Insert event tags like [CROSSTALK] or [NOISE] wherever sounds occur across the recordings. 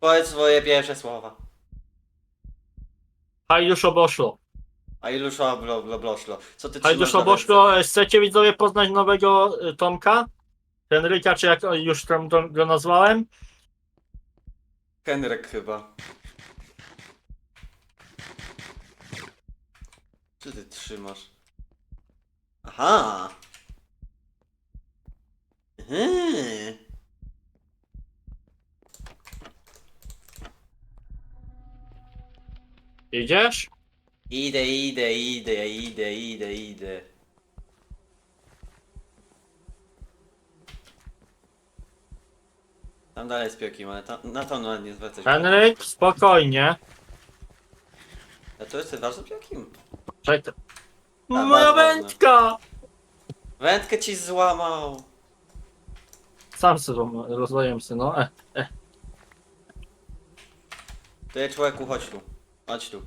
Powiedz swoje pierwsze słowa. Hajduszo Boszlo. A ilusza blo, blo, bloszlo. Co ty trzymasz Hajduszo na Boszlo, e, chcecie widzowie poznać nowego e, Tomka? Henryka, czy jak już tam go nazwałem? ręce? Henryk chyba. Co ty trzymasz? Aha! Hmm. Idziesz? Idę, idę, idę, idę, idę, idę. Tam dalej z piokiem, ale tam, na to nawet nie zwracać uwagi. Henryk, spokojnie. A to jest ważny piokim. Czekaj. bardzo Moja ważne. wędka! Wędkę ci złamał. Sam sobie rozdaję się, no. E. Ty człowieku, chodź tu. Chodź tu.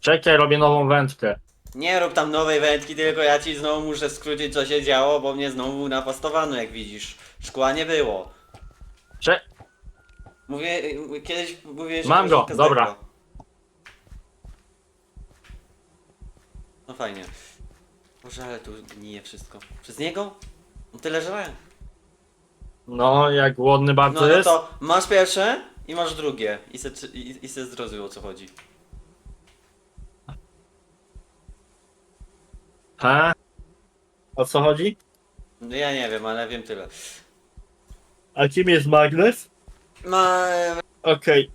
Czekaj, robię nową wędkę. Nie rób tam nowej wędki, tylko ja ci znowu muszę skrócić co się działo, bo mnie znowu napastowano jak widzisz. Szkła nie było. Cze Mówię, kiedyś mówię, że Mam go, dobra. No fajnie. Boże, ale tu gnije wszystko. Przez niego? On tyle żre. no, jak głodny bardzo No, no jest. to masz pierwsze i masz drugie. I se, i, i se zrozumiał o co chodzi. He? O co chodzi? No ja nie wiem, ale wiem tyle. A kim jest Magnes? Ma... Okej,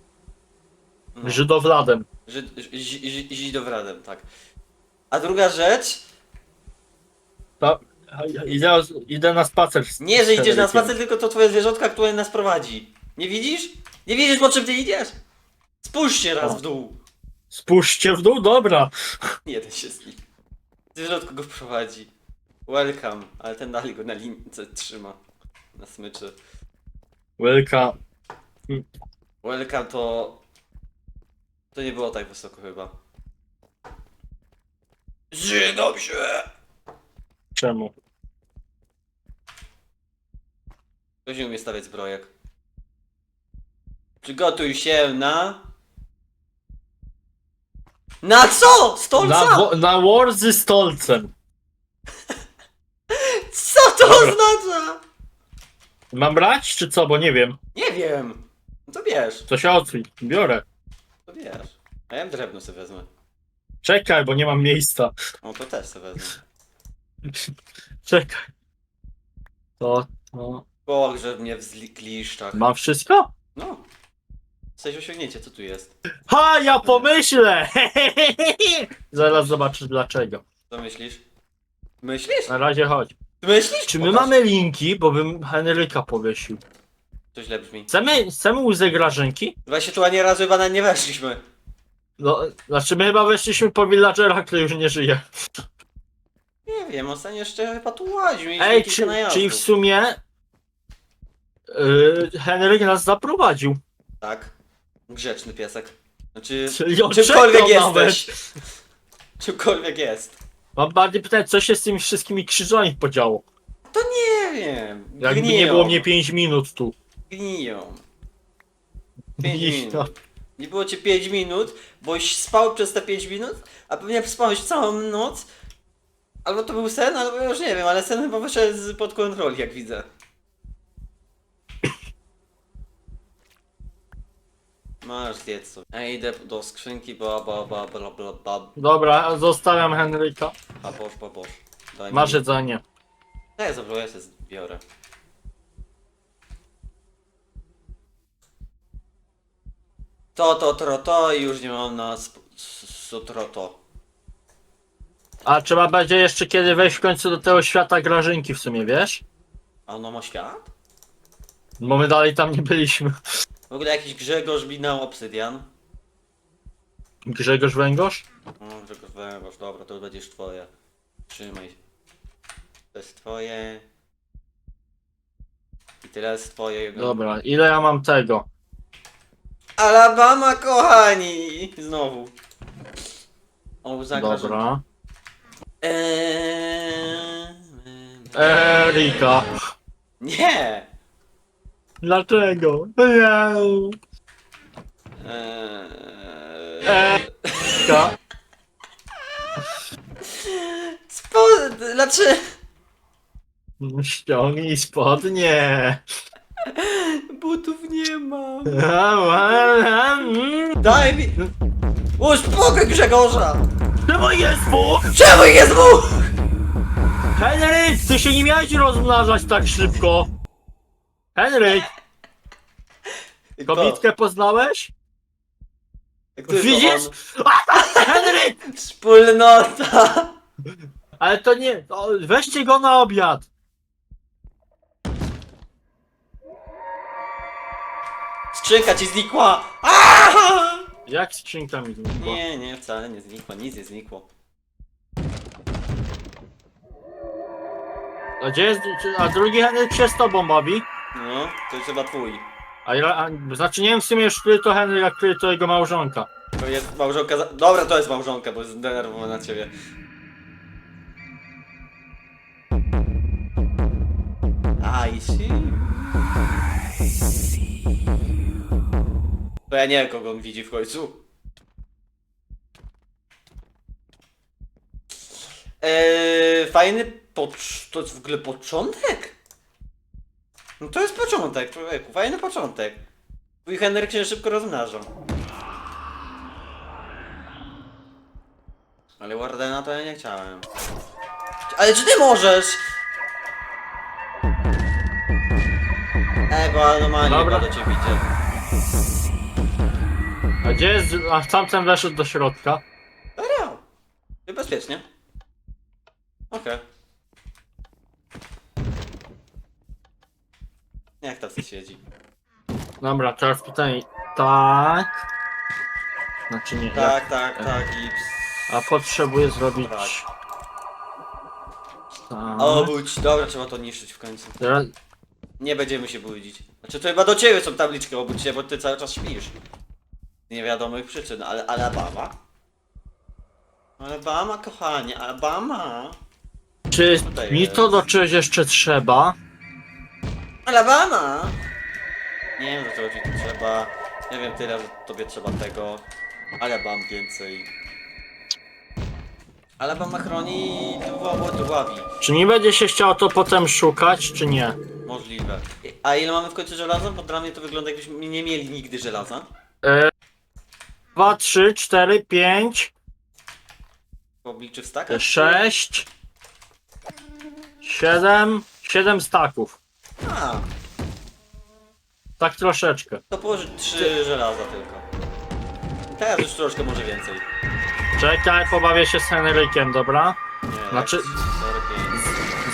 No. Żydowladem. Żyd, ż, ż, Żydowradem, tak. A druga rzecz, To, idę, idę na spacer. z- nie, że z idziesz na Henrykiem. spacer, tylko to twoje zwierzątka, które nas prowadzi. Nie widzisz? Nie widzisz, po czym ty idziesz? Spójrz się raz w dół. Spójrzcie w dół, dobra. Jeden się z nich. Zwierzątko go prowadzi. Welcome, ale ten dalej go na lince trzyma. Na smyczy. Welka. Welcome to... To nie było tak wysoko chyba. Zżygam się! Czemu? Ktoś nie umie stawiać zbrojek. Przygotuj się na... Na co? Stolca? Na, wo- na Warzy z Tolcem. [LAUGHS] Co to Dobra. oznacza? Mam brać, czy co? Bo nie wiem. Nie wiem. No to bierz, To się otwórz. Biorę. to bierz. A ja drewno sobie wezmę. Czekaj, bo nie mam miejsca. No to też sobie wezmę. [LAUGHS] Czekaj. To, to. Pogrzeb mnie w zli- kliszczach. Mam wszystko? No. Coś osiągnięcie, co tu jest? Ha, ja pomyślę! [LAUGHS] Zaraz zobaczysz dlaczego. Co myślisz? Myślisz? Na razie chodź. Myślisz? Czy my Pokaż. mamy linki, bo bym Henryka powiesił. To źle brzmi. Chcemy, chcemy łzy grażynki? Właśnie tu ani razu chyba na nie weszliśmy. No, znaczy my chyba weszliśmy po villagera, który już nie żyje. Nie wiem, ostatnio jeszcze chyba tu łaził. mieliśmy Ej, kilka czy, najazdów. czyli w sumie yy, Henryk nas zaprowadził. Tak. Grzeczny piesek. Znaczy, Czyli on czymkolwiek czekał jesteś. [LAUGHS] Czymkolwiek jest. Mam bardziej pytanie, co się z tymi wszystkimi krzyżami podziało? To nie wiem. Jakby Gniją. nie było mnie 5 minut tu. Gniją. Pięć minut. Nie było cię 5 minut, boś spał przez te 5 minut, a pewnie spałeś całą noc. Albo to był sen, albo już nie wiem, ale sen chyba wyszedł z pod kontroli, jak widzę. Masz zjedz sobie. Ja idę do skrzynki, ba ba ba bla bla bla. Dobra, zostawiam Henryka. Boż, ba boż. Daj Masz mi. jedzenie. Daj sobie, ja się zbiorę. To, to, to, to i już nie mam na sp- s- sutro to. A trzeba będzie jeszcze kiedy wejść w końcu do tego świata grażynki w sumie, wiesz? A ono ma świat? Bo my dalej tam nie byliśmy. W ogóle jakiś Grzegorz minął obsydian. Grzegorz Węgorz? No, Grzegorz Węgorz, dobra, to będziesz twoje. Trzymaj. To jest twoje. I tyle jest twoje. Dobra, ile ja mam tego? Alabama, kochani! Znowu. O, zagraż. Dobra. Eee... Erika. Nie! Dlaczego? Nie. Eee... Eee. Ka- Spo... Znaczy... Ściągnij spodnie. Butów nie mam. Mm. Daj mi... Uspokój Grzegorza! Czemu jest Bóg? Czemu jest dwóch? Henryk, ty się nie miałeś rozmnażać tak szybko. Henryk, kobietkę poznałeś? Kto Widzisz? on? Henryk! Wspólnota! Ale to nie, to weźcie go na obiad. Skrzynka ci znikła! Aaaa! Jak skrzynka mi znikła? Nie, nie, wcale nie znikła, nic nie znikło. A gdzie jest, a drugi Henryk się z tobą bawi? No, to jest chyba twój. A, ja- a znaczy nie wiem w sumie już który to Henryk, a który to jego małżonka. To jest małżonka za... Dobra, to jest małżonka, bo jest zdenerwowana na ciebie. I see. To ja nie wiem, kogo on widzi w końcu. Eee, fajny pocz... To jest w ogóle początek? No to jest początek, człowieku, fajny początek. Twój Henryk się szybko rozmnaża. Ale Wardena to ja nie chciałem. Ale czy ty możesz? Ej, bo anomalia Dobra. do ciebie idzie. A gdzie jest, a tamten weszł do środka? Serio? I bezpiecznie. Okej. Jak tam siedzi? Dobra, teraz pytanie. Tak. Znaczy nie. Jak, Tak, tak, tak i... a potrzebuję zrobić. Tak. Tak. Obudź, dobra, trzeba to niszczyć w końcu. Teraz, Nie będziemy się budzić. Znaczy to chyba do ciebie są tabliczki obudź się, bo ty cały czas śpisz. Z niewiadomych przyczyn, ale Alabama? Alabama, kochanie, Alabama. czy Tutaj mi jest. to do czegoś jeszcze trzeba? Alabama! Nie wiem, do czego ci tu trzeba. Nie wiem tyle, że tobie trzeba tego. Ale mam więcej. Alabama chroni dławi. Czy nie będzie się chciał to potem szukać, czy nie? Możliwe. A ile mamy w końcu żelaza? Bo dla mnie to wygląda jakbyśmy nie mieli nigdy żelaza. E, 2, 3, 4, 5, W obliczu w stakach? 6, 7, 7 staków. A, Tak troszeczkę. to położyć trzy żelaza tylko. Teraz już troszkę może więcej. Czekaj, pobawię się z Henrykiem, dobra? Nie, Znaczy-.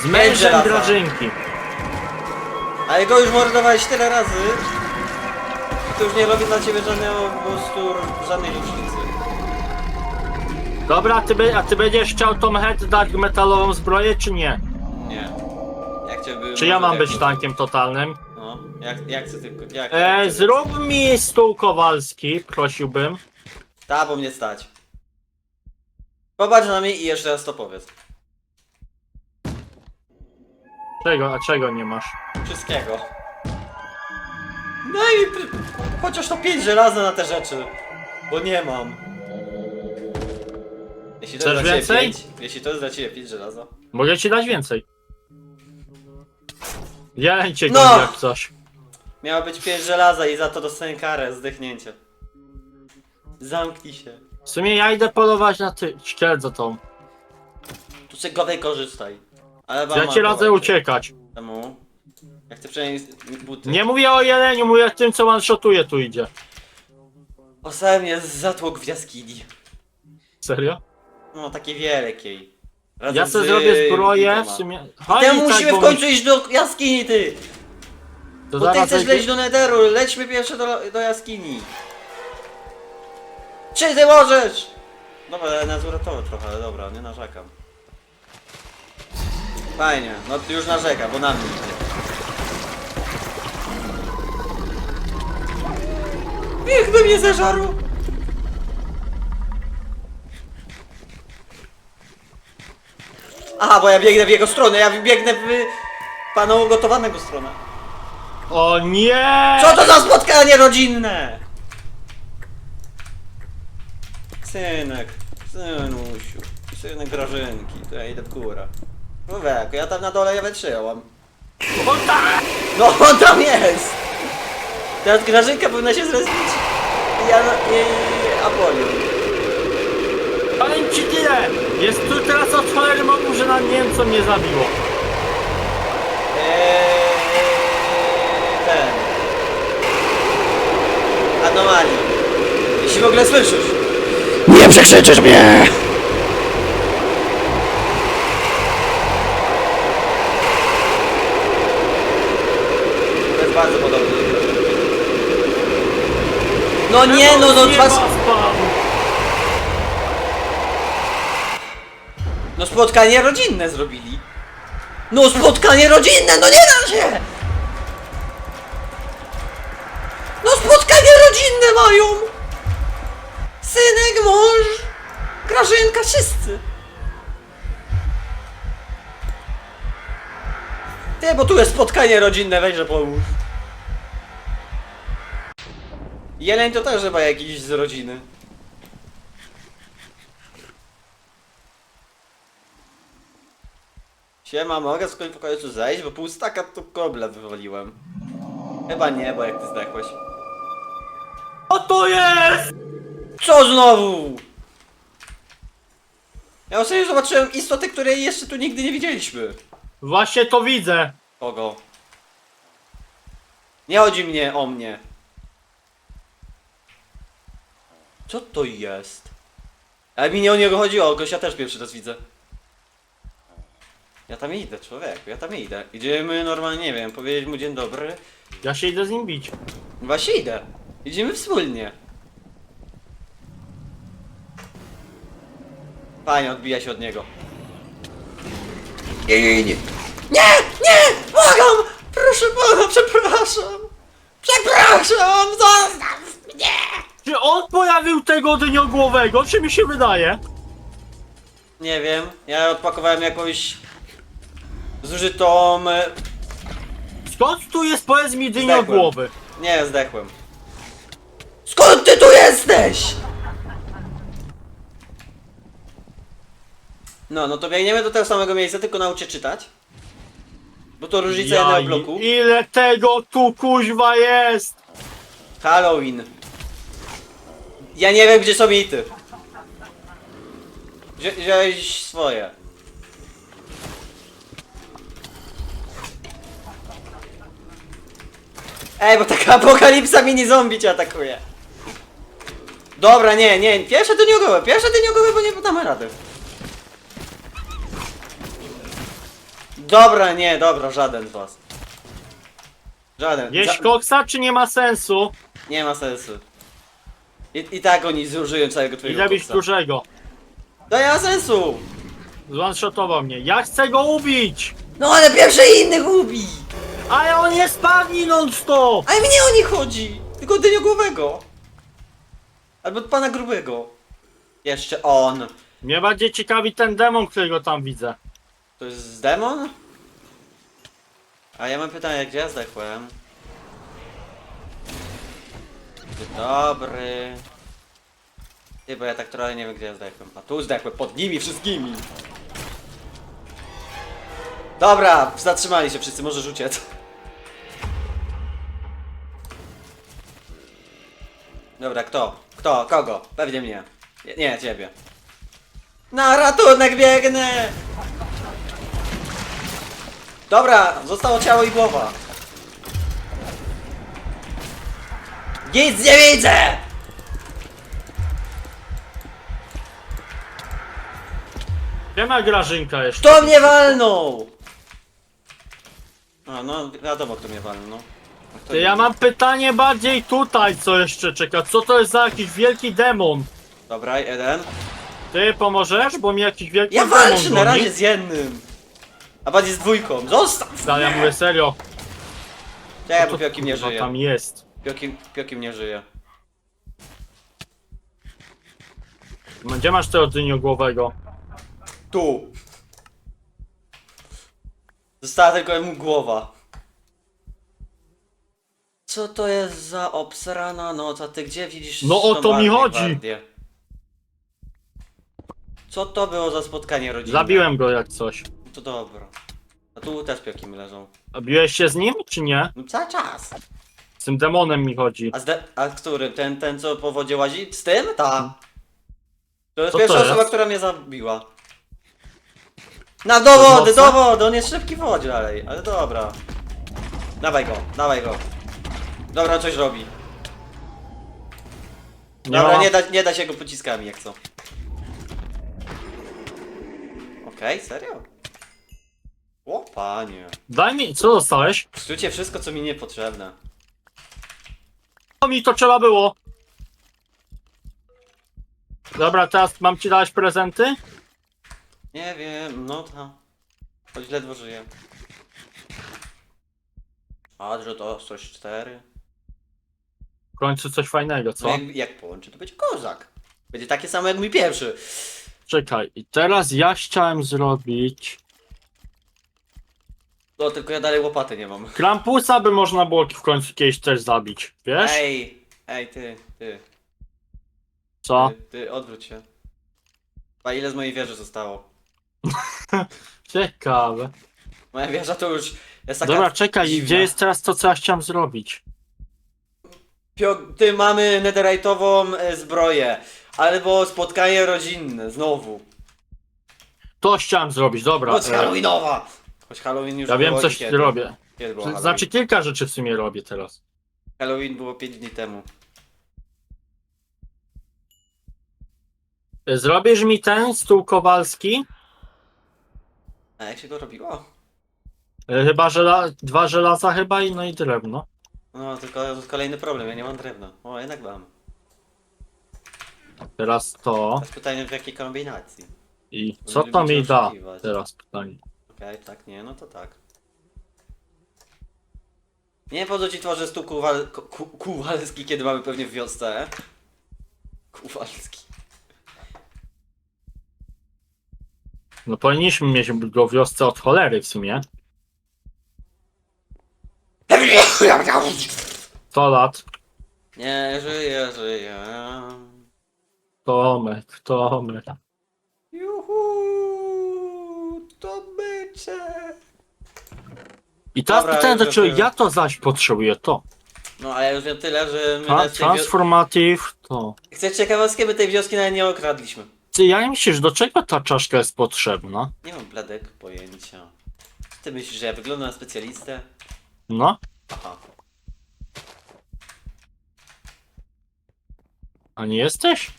Z mężem żelaza. Grażynki. Ale go już mordowałeś tyle razy. To już nie robi dla ciebie żadnego po prostu żadnej różnicy. Dobra, a ty, be- a ty będziesz chciał Tom Head dać metalową zbroję, czy nie? Nie. By Czy ja mam być tankiem totalnym? No, jak, jak chcę tylko. Jak, E, jak zrób mi stół kowalski, prosiłbym. Ta, bo mnie stać. Popatrz na mnie i jeszcze raz to powiedz. Czego, a czego nie masz? Wszystkiego. Mi pr- chociaż to pięć żelaza na te rzeczy. Bo nie mam. Jeśli to Chcesz jest dla ciebie więcej? pięć, jeśli to jest dla ciebie pięć żelaza. Mogę ci dać więcej. Jeleń cię No! goni jak coś. Miało być pięć żelaza i za to dostanę karę, zdechnięcie. Zamknij się. W sumie ja idę polować na ty za tą. Tu z go wykorzystaj. Ale Ja ci radzę uciekać. Czemu? Ja chcę przynajmniej buty. Nie mówię o jeleniu, mówię o tym co one-shotuje tu idzie. Mnie z zatłok w jaskini. Serio? No, takiej wielkiej. Razem Ja sobie z zrobię zbroję, w sumie... Temu Chodź, tak, musimy bo w końcu iść do jaskini, ty! To Bo ty zaraz chcesz leć do Netheru, lećmy pierwsze do, do jaskini. Czy ty możesz? Dobra, ale nas uratował trochę, ale dobra, nie narzekam. Fajnie, no ty już narzeka, bo na mnie idzie. Niech by mnie zeżarł! Aha, bo ja biegnę w jego stronę, ja biegnę w pana ugotowanego stronę. O nie! Co to za spotkanie rodzinne? Synek, synusiu, synek Grażynki, to ja idę w górę. Człowieku, ja tam na dole ja wytrzymałam. O tak! No on tam jest! Teraz Grażynka powinna się zrespić. Ja i Apolion. Powiem ci tyle! Jest tu teraz od cholery mogu, że na Niemcom nie zabiło. Eee, ten. Anomalii. Jeśli w ogóle słyszysz. Nie przekrzyczysz mnie! To jest bardzo podobne. No nie, no no twarz... ma spam. No spotkanie rodzinne zrobili. No spotkanie rodzinne, no nie da się! No spotkanie rodzinne mają! Synek, mąż, Grażynka, wszyscy. Ty, bo tu jest spotkanie rodzinne, weź, że pomóż. Jeleń to też chyba jakiś z rodziny. Siema, mogę z w końcu zejść, bo pół staka to kobla wywaliłem. Chyba nie, bo jak ty zdechłeś. O to jest! Co znowu? Ja ostatnio zobaczyłem istotę, której jeszcze tu nigdy nie widzieliśmy. Właśnie to widzę. Kogo? Nie chodzi mnie o mnie. Co to jest? Ale mi nie o niego chodziło, gościa też pierwszy raz widzę. Ja tam idę, człowieku, ja tam idę. Idziemy normalnie, nie wiem, powiedzieć mu dzień dobry. Ja się idę z nim bić. Właśnie idę. Idziemy wspólnie. Fajnie, odbija się od niego. Nie, nie, nie. Nie! Nie! Błagam! Proszę pana, przepraszam! Przepraszam! Zostaw mnie! Czy on pojawił tego dyniogłowego, czy mi się wydaje? Nie wiem, ja odpakowałem jakąś zużytą... e, Skąd tu jest powiedz mi dyniogłowy? Nie, zdechłem. Skąd ty tu jesteś? No, no to biegniemy do tego samego miejsca, tylko nauczę czytać. Bo to różnica jednego Jaj, bloku. ile tego tu kuźwa jest! Halloween. Ja nie wiem, gdzie są ity. Wzi- Wziąłeś swoje. Ej, bo taka apokalipsa mini zombie cię atakuje. Dobra, nie, nie, pierwsze to nie ogołe, pierwsze to nie ogołe, bo nie damy rady. Dobra, nie, dobra, żaden z was. Żaden. Jeść Za- koksa, czy nie ma sensu? nie ma sensu. I, I tak oni zużyją całego I twojego zabić koksa. dużego. To nie ma sensu! Zwanshotował mnie. Ja chcę go ubić! No ale pierwszy innych ubi! Ale on jest spawni non stop! Ale mnie o nich chodzi! Tylko dyniogłowego! Albo od pana grubego. Jeszcze on. Mnie bardziej ciekawi ten demon, którego tam widzę. To jest demon? A ja mam pytanie, gdzie ja zdechłem? Dzień dobry. Ty, bo ja tak trochę nie wiem, gdzie ja zdechłem. A tu zdechłem, pod nimi wszystkimi. Dobra, zatrzymali się wszyscy, możesz uciec. Dobra, kto? Kto? Kogo? Pewnie mnie. Nie, nie ciebie. Na ratunek biegnę! Dobra, zostało ciało i głowa. Nic nie widzę! Gdzie ma Grażynka jeszcze? Kto mnie walnął? A no, wiadomo kto mnie walnął, no. Ty, ja mam pytanie bardziej tutaj, co jeszcze czeka. Co to jest za jakiś wielki demon? Dobra, jeden. Ty pomożesz? Bo mi jakiś wielki Ja demon walczę na goni. razie z jednym. A bardziej z dwójką. Zostaw! Ale ja mówię serio. Czekaj, bo Piokim nie kurwa żyje. tam jest? Piokim, Piokim nie żyje. Gdzie masz tego dyniogłowego? Tu. Została tylko mu głowa. Co to jest za obsrana noc? A ty gdzie widzisz No o tą to mi chodzi. Gwardię? Co to było za spotkanie rodzinne? Zabiłem go jak coś. To dobra. A tu też pioki mi leżą. A biłeś się z nim, czy nie? No cały czas. Z tym demonem mi chodzi. A, zde- a który? Ten, ten co po wodzie łazi? Z tym? Ta. To jest Co pierwsza to osoba, jest? która mnie zabiła. Na do wody, mocne? do wody! On jest szybki w wodzie dalej, ale dobra. Dawaj go, dawaj go. Dobra, coś robi. Dobra, nie da, nie da się go pociskami jak co. Okej, serio? O panie. Daj mi, co dostałeś? Psucie wszystko co mi niepotrzebne. To mi to trzeba było. Dobra, teraz mam ci dać prezenty? Nie wiem, no to. Choć ledwo żyję. A, że to coś cztery. W końcu coś fajnego, No co? jak, jak połączy, to będzie kozak. Będzie takie samo jak mój pierwszy. Czekaj, i teraz ja chciałem zrobić... No tylko ja dalej łopaty nie mam. Krampusa by można było w końcu kiedyś też zabić, wiesz? Ej, ej ty, ty, Co? ty, ty, odwróć się. A ile z mojej wieży zostało? [LAUGHS] Ciekawe. Moja wieża to już jest taka Dobra, czekaj, dziwna. gdzie jest teraz to, co ja chciałem zrobić? Pio- ty mamy netherite'ową e, zbroję. Albo spotkanie rodzinne, znowu. To chciałem zrobić, dobra. Noc e, Halloweenowa! Choć Halloween już Ja wiem, było coś kiedy? robię. Kiedy było Halloween? Znaczy kilka rzeczy w sumie robię teraz. Halloween było 5 dni temu. E, Zrobisz mi ten stół kowalski? A jak się go robiło? E, Chyba żela... dwa żelaza chyba i no i drewno. No, tylko kolejny problem, ja nie mam drewna. O, jednak mam. Teraz to. Teraz pytanie w jakiej kombinacji. I co to mi da? oszukiwać. Teraz pytanie. Okej, tak, nie, no to tak. Nie po co ci tworzę stół kuwal... ku- ku- kuwalski, kiedy mamy pewnie w wiosce. Kuwalski. No powinniśmy mieć go w wiosce od cholery w sumie. 100 lat. Nie żyję, żyję. Tomek, Tomek. Juhu, to bycze. I teraz Dobra, pytanie do już ciebie, wiem. ja to zaś potrzebuję to. No ale już wiem tyle, że my na tej transformative to. Chcesz ciekawostkę, my tej wioski nawet nie okradliśmy. Ty, jak myślisz, do czego ta czaszka jest potrzebna? Nie mam bladek pojęcia. Ty myślisz, że ja wyglądam na specjalistę? No, Aha. a nie jesteś?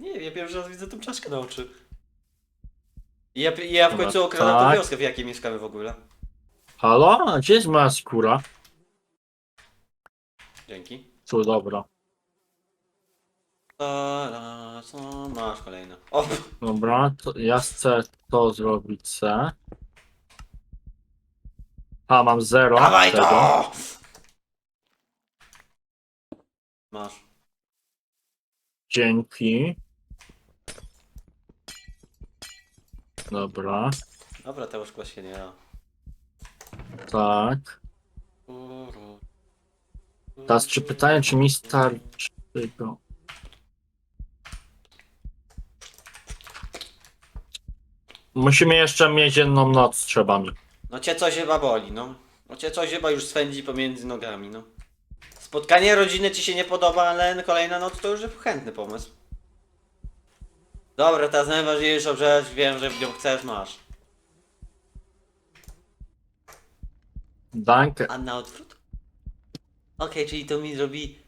Nie ja pierwszy raz widzę tą czaszkę na oczy. I ja, i ja w Dobra, końcu okradam tą tak. wioskę, w jakiej mieszkamy w ogóle. Halo? A gdzie jest moja skóra? Dzięki. Tu, dobra. Ta-ra, co masz kolejne? O! Dobra, to ja chcę to zrobić C. A, mam zero. Dawaj tego. to! Masz. Dzięki. Dobra, Dobra, to szkło się nie da. tak. Teraz czy pytanie, czy mi starczy tego? Musimy jeszcze mieć jedną noc, trzeba mi. No cię coś chyba boli, no. No cię coś chyba już swędzi pomiędzy nogami, no. Spotkanie rodziny ci się nie podoba, ale kolejna noc to już chętny pomysł. Dobra, teraz najważniejszą rzecz, wiem, że w nią chcesz, masz. Danke. A na odwrót? Okej, czyli to mi zrobi...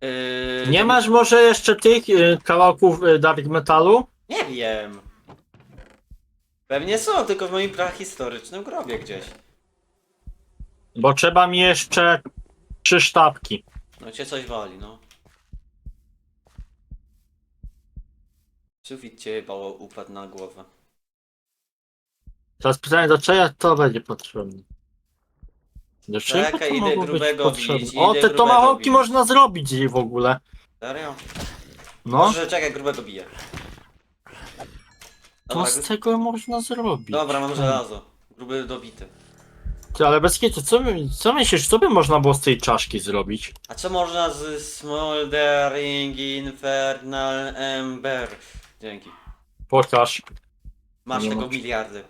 Yy, Nie to masz może jeszcze tych y, kawałków y, dark metalu? Nie wiem. Pewnie są, tylko w moim prahistorycznym grobie gdzieś. Bo trzeba mi jeszcze trzy sztabki. No cię coś wali, no. Sufit cię chyba upadł na głowę. Teraz pytanie, do czego to będzie potrzebne? Do czego Czekaj, to idę mogło być grubego potrzebne? bić, O, idę te grubego tomahawki bić. można zrobić jej w ogóle. Serio? No, Może czekaj, grubego biję. Dobra, z gru- tego można zrobić. Dobra mam żelazo. Gruby dobity. Ty, ale bez kitu, co, my- co myślisz, co by można było z tej czaszki zrobić? A co można z Smoldering Infernal Ember? Dzięki. Pokaż. Masz Nie tego ma. miliardy.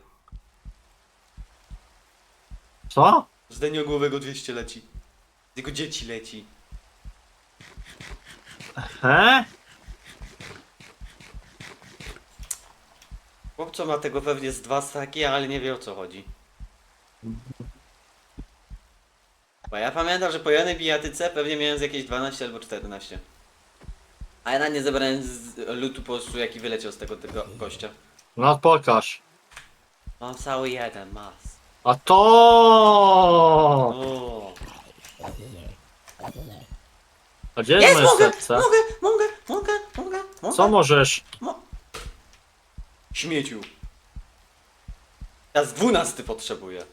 Co? Z deniogłowego 200 leci. Z jego dzieci leci. He? Chłopco ma tego pewnie z dwa staki, ale nie wie o co chodzi. Bo ja pamiętam, że po jednej bijatyce pewnie miałem z jakieś 12 albo 14. A ja na nie zebrałem z lutu po prostu jaki wyleciał z tego, tego gościa. No pokaż. Mam cały jeden mas. A to! O. A gdzie jest Jest, moje mogę, serce? mogę, mogę, mogę, mogę, mogę. Co możesz? Mo- Śmieciu. Ja z 12 potrzebuję.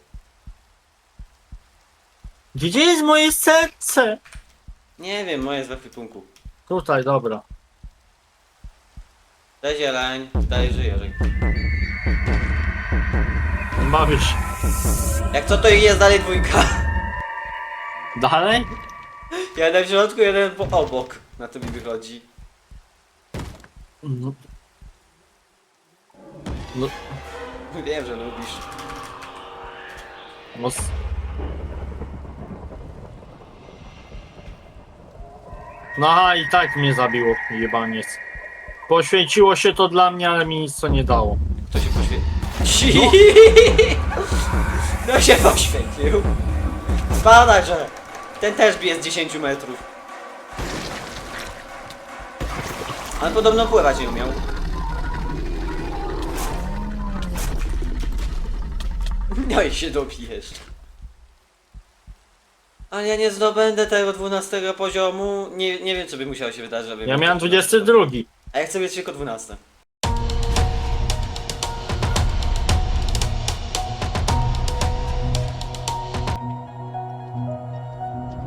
Gdzie jest moje serce? Nie wiem, moje jest we kwipunku. Tutaj, dobra. Daj zieleń, daj żyję, żyj. Bawisz. Jak co to jest dalej dwójka? Dalej? Jeden w środku, jeden po obok. Na to mi wychodzi. No. No, Wiem, że lubisz. no. s- No aha, i tak mnie zabiło, jebaniec. Poświęciło się to dla mnie, ale mi nic to nie dało. Kto się poświęcił? No [LAUGHS] się poświęcił. Spadaj, że ten też bije z 10 metrów. Ale podobno pływać nie umiał. No i się dobijesz. Ale ja nie zdobędę tego 12 poziomu. Nie, nie wiem, co by musiało się wydarzyć, żeby... Ja miałem to 12. 22. A ja chcę mieć tylko 12.